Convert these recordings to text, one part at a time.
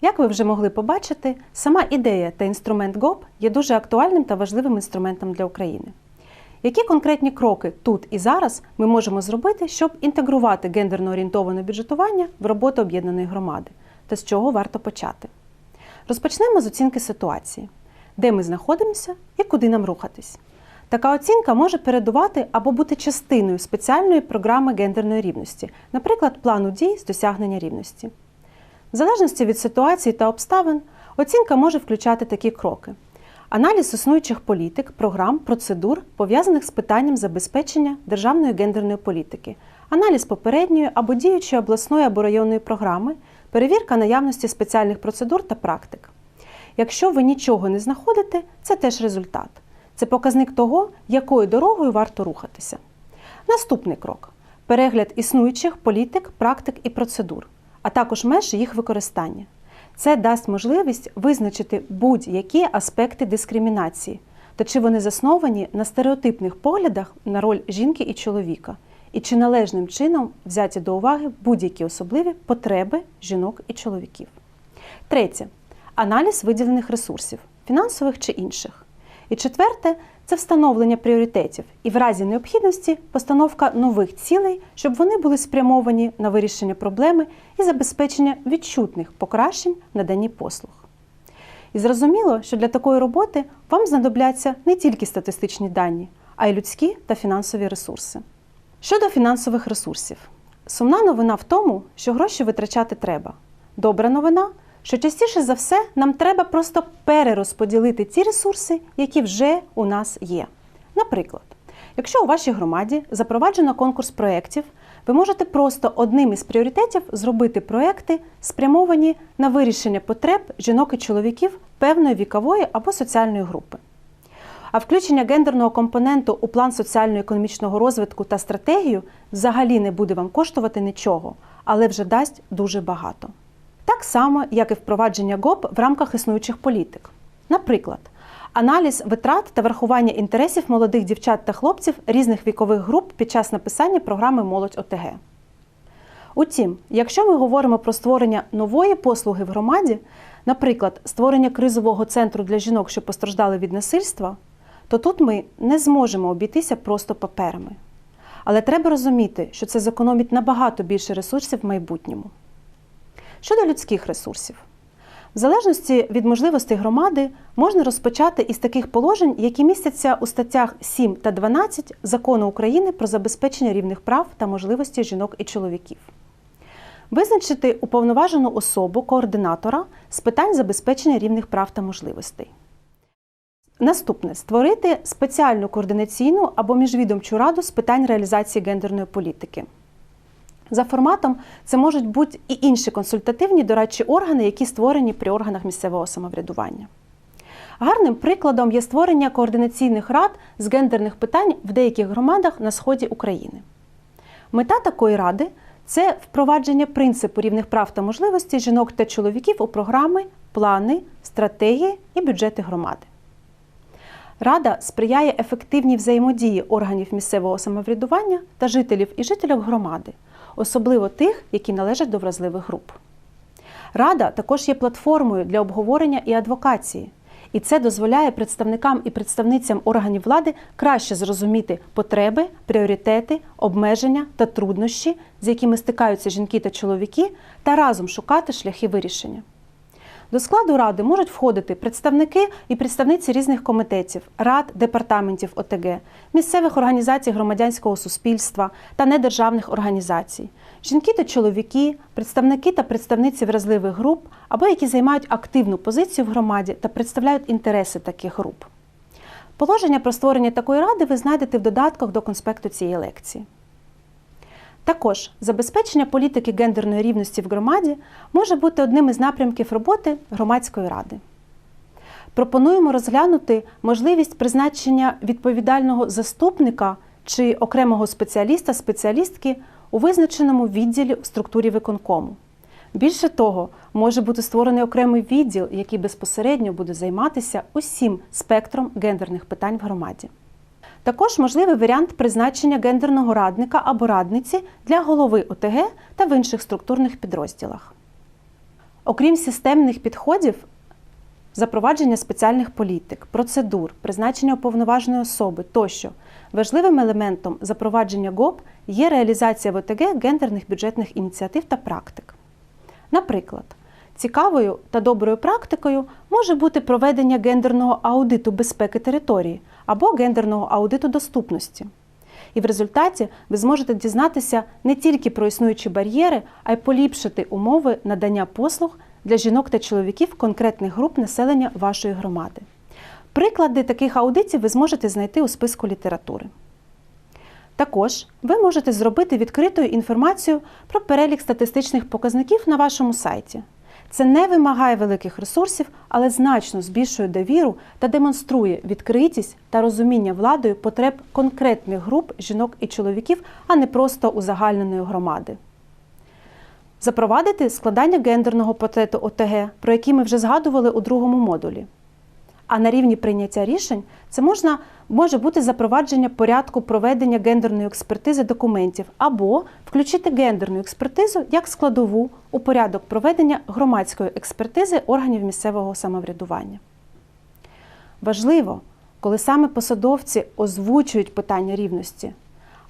Як ви вже могли побачити, сама ідея та інструмент ГОП є дуже актуальним та важливим інструментом для України. Які конкретні кроки тут і зараз ми можемо зробити, щоб інтегрувати гендерно орієнтоване бюджетування в роботу об'єднаної громади, та з чого варто почати? Розпочнемо з оцінки ситуації, де ми знаходимося і куди нам рухатись. Така оцінка може передувати або бути частиною спеціальної програми гендерної рівності, наприклад, плану дій з досягнення рівності. В залежності від ситуації та обставин, оцінка може включати такі кроки: аналіз існуючих політик, програм, процедур, пов'язаних з питанням забезпечення державної гендерної політики, аналіз попередньої або діючої обласної або районної програми, перевірка наявності спеціальних процедур та практик. Якщо ви нічого не знаходите, це теж результат. Це показник того, якою дорогою варто рухатися. Наступний крок перегляд існуючих політик, практик і процедур, а також меж їх використання. Це дасть можливість визначити будь-які аспекти дискримінації, та чи вони засновані на стереотипних поглядах на роль жінки і чоловіка, і чи належним чином взяті до уваги будь-які особливі потреби жінок і чоловіків. Третє аналіз виділених ресурсів, фінансових чи інших. І четверте це встановлення пріоритетів і в разі необхідності постановка нових цілей, щоб вони були спрямовані на вирішення проблеми і забезпечення відчутних покращень в наданні послуг. І зрозуміло, що для такої роботи вам знадобляться не тільки статистичні дані, а й людські та фінансові ресурси. Щодо фінансових ресурсів, сумна новина в тому, що гроші витрачати треба. Добра новина що частіше за все нам треба просто перерозподілити ті ресурси, які вже у нас є. Наприклад, якщо у вашій громаді запроваджено конкурс проєктів, ви можете просто одним із пріоритетів зробити проекти, спрямовані на вирішення потреб жінок і чоловіків певної вікової або соціальної групи. А включення гендерного компоненту у план соціально-економічного розвитку та стратегію взагалі не буде вам коштувати нічого, але вже дасть дуже багато так само, як і впровадження ГОП в рамках існуючих політик. Наприклад, аналіз витрат та врахування інтересів молодих дівчат та хлопців різних вікових груп під час написання програми Молодь ОТГ. Утім, якщо ми говоримо про створення нової послуги в громаді, наприклад, створення кризового центру для жінок, що постраждали від насильства, то тут ми не зможемо обійтися просто паперами. Але треба розуміти, що це зекономить набагато більше ресурсів в майбутньому. Щодо людських ресурсів, в залежності від можливостей громади можна розпочати із таких положень, які містяться у статтях 7 та 12 закону України про забезпечення рівних прав та можливостей жінок і чоловіків. Визначити уповноважену особу координатора з питань забезпечення рівних прав та можливостей. Наступне створити спеціальну координаційну або міжвідомчу раду з питань реалізації гендерної політики. За форматом це можуть бути і інші консультативні дорадчі органи, які створені при органах місцевого самоврядування. Гарним прикладом є створення координаційних рад з гендерних питань в деяких громадах на сході України. Мета такої ради це впровадження принципу рівних прав та можливостей жінок та чоловіків у програми, плани, стратегії і бюджети громади. Рада сприяє ефективній взаємодії органів місцевого самоврядування та жителів і жителів громади особливо тих, які належать до вразливих груп. Рада також є платформою для обговорення і адвокації, і це дозволяє представникам і представницям органів влади краще зрозуміти потреби, пріоритети, обмеження та труднощі, з якими стикаються жінки та чоловіки, та разом шукати шляхи вирішення. До складу ради можуть входити представники і представниці різних комітетів, рад, департаментів ОТГ, місцевих організацій громадянського суспільства та недержавних організацій, жінки та чоловіки, представники та представниці вразливих груп або які займають активну позицію в громаді та представляють інтереси таких груп. Положення про створення такої ради ви знайдете в додатках до конспекту цієї лекції. Також забезпечення політики гендерної рівності в громаді може бути одним із напрямків роботи громадської ради. Пропонуємо розглянути можливість призначення відповідального заступника чи окремого спеціаліста спеціалістки у визначеному відділі в структурі виконкому. Більше того, може бути створений окремий відділ, який безпосередньо буде займатися усім спектром гендерних питань в громаді. Також можливий варіант призначення гендерного радника або радниці для голови ОТГ та в інших структурних підрозділах. Окрім системних підходів, запровадження спеціальних політик, процедур, призначення уповноваженої особи тощо, важливим елементом запровадження ГОП є реалізація в ОТГ гендерних бюджетних ініціатив та практик. Наприклад, цікавою та доброю практикою може бути проведення гендерного аудиту безпеки території або гендерного аудиту доступності. І в результаті ви зможете дізнатися не тільки про існуючі бар'єри, а й поліпшити умови надання послуг для жінок та чоловіків конкретних груп населення вашої громади. Приклади таких аудитів ви зможете знайти у списку літератури. Також ви можете зробити відкритою інформацію про перелік статистичних показників на вашому сайті. Це не вимагає великих ресурсів, але значно збільшує довіру та демонструє відкритість та розуміння владою потреб конкретних груп жінок і чоловіків, а не просто узагальненої громади. Запровадити складання гендерного портрету ОТГ, про який ми вже згадували у другому модулі. А на рівні прийняття рішень це можна, може бути запровадження порядку проведення гендерної експертизи документів або включити гендерну експертизу як складову у порядок проведення громадської експертизи органів місцевого самоврядування. Важливо, коли саме посадовці озвучують питання рівності,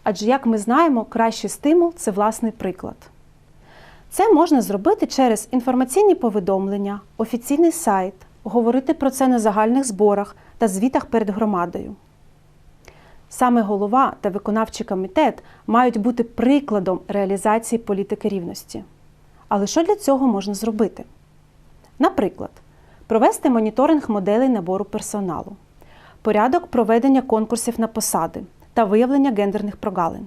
адже, як ми знаємо, кращий стимул це власний приклад. Це можна зробити через інформаційні повідомлення, офіційний сайт, говорити про це на загальних зборах та звітах перед громадою. Саме голова та виконавчий комітет мають бути прикладом реалізації політики рівності. Але що для цього можна зробити? Наприклад, провести моніторинг моделей набору персоналу, порядок проведення конкурсів на посади та виявлення гендерних прогалин,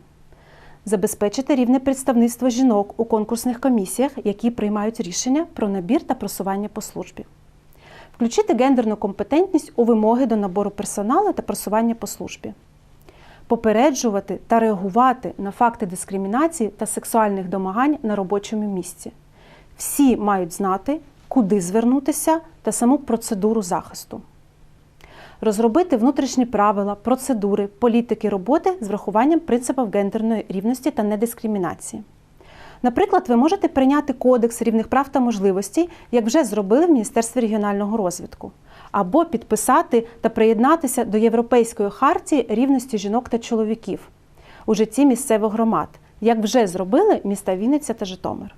забезпечити рівне представництво жінок у конкурсних комісіях, які приймають рішення про набір та просування по службі, включити гендерну компетентність у вимоги до набору персоналу та просування по службі попереджувати та реагувати на факти дискримінації та сексуальних домагань на робочому місці. Всі мають знати, куди звернутися та саму процедуру захисту. Розробити внутрішні правила, процедури, політики роботи з врахуванням принципів гендерної рівності та недискримінації. Наприклад, ви можете прийняти Кодекс рівних прав та можливостей, як вже зробили в Міністерстві регіонального розвитку або підписати та приєднатися до Європейської хартії рівності жінок та чоловіків у житті місцевих громад, як вже зробили міста Вінниця та Житомир.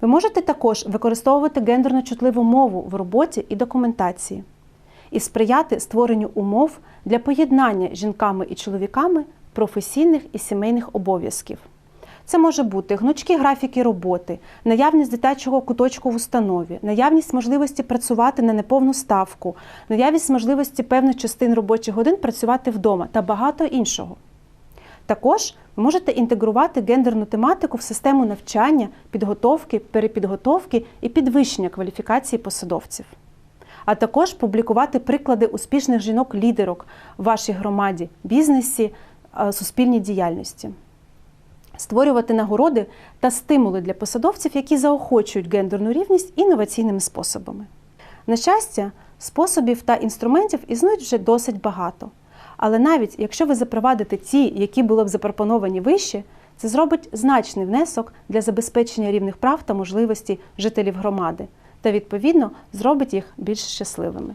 Ви можете також використовувати гендерно чутливу мову в роботі і документації і сприяти створенню умов для поєднання жінками і чоловіками професійних і сімейних обов'язків. Це може бути гнучкі графіки роботи, наявність дитячого куточку в установі, наявність можливості працювати на неповну ставку, наявність можливості певних частин робочих годин працювати вдома та багато іншого. Також ви можете інтегрувати гендерну тематику в систему навчання, підготовки, перепідготовки і підвищення кваліфікації посадовців. А також публікувати приклади успішних жінок-лідерок в вашій громаді, бізнесі, е, суспільній діяльності створювати нагороди та стимули для посадовців, які заохочують гендерну рівність інноваційними способами. На щастя, способів та інструментів існують вже досить багато. Але навіть якщо ви запровадите ті, які були б запропоновані вище, це зробить значний внесок для забезпечення рівних прав та можливостей жителів громади та, відповідно, зробить їх більш щасливими.